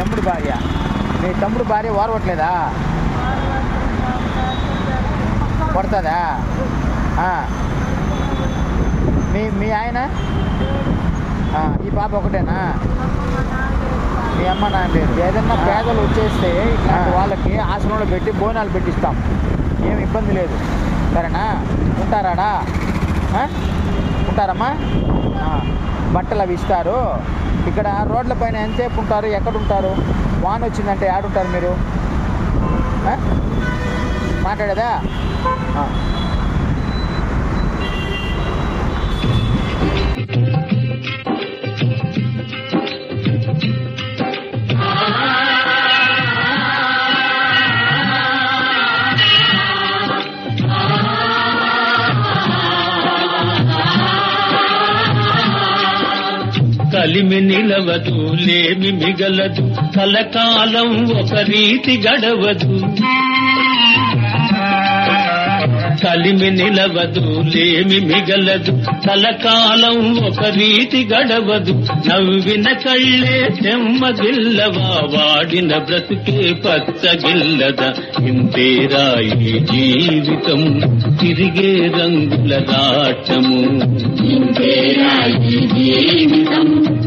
తమ్ముడు భార్య. మీ తమ్ముడు భార్య ఓరవట్లేదా కొడతాదా. మీ మీ ఆయన? ఈ పాప ఒకటేనా? మీ అమ్మ నాన్న లేరు ఏదన్నా పేదలు వచ్చేస్తే ఇట్లాంటి వాళ్ళకి ఆశ్రమంలో పెట్టి బోనాలు పెట్టిస్తాం. ఏం ఇబ్బంది లేదు. సరేనా? ఉంటారాడా? ఉంటారమ్మా? బట్టలు అవి ఇస్తారు. ఇక్కడ రోడ్ల పైన ఎంతసేపు ఉంటారు? ఎక్కడ ఉంటారు? వాన్ వచ్చిందంటే ఉంటారు మీరు? మాట్లాడేదా? కలిమి నిలవదు లేమి మిగలదు కలకాలం ఒక రీతి గడవదు. కలిమి నిలవదు లేమి మిగలదు కలకాలం ఒక రీతి గడవదు. నవ్విన కళ్ళే చెమ్మగిల్లవా వాడిన బ్రతుకే పచ్చగిల్లద. ఇంతేరా ఈ జీవితం తిరిగే రంగుల రాటము ఇంతేరా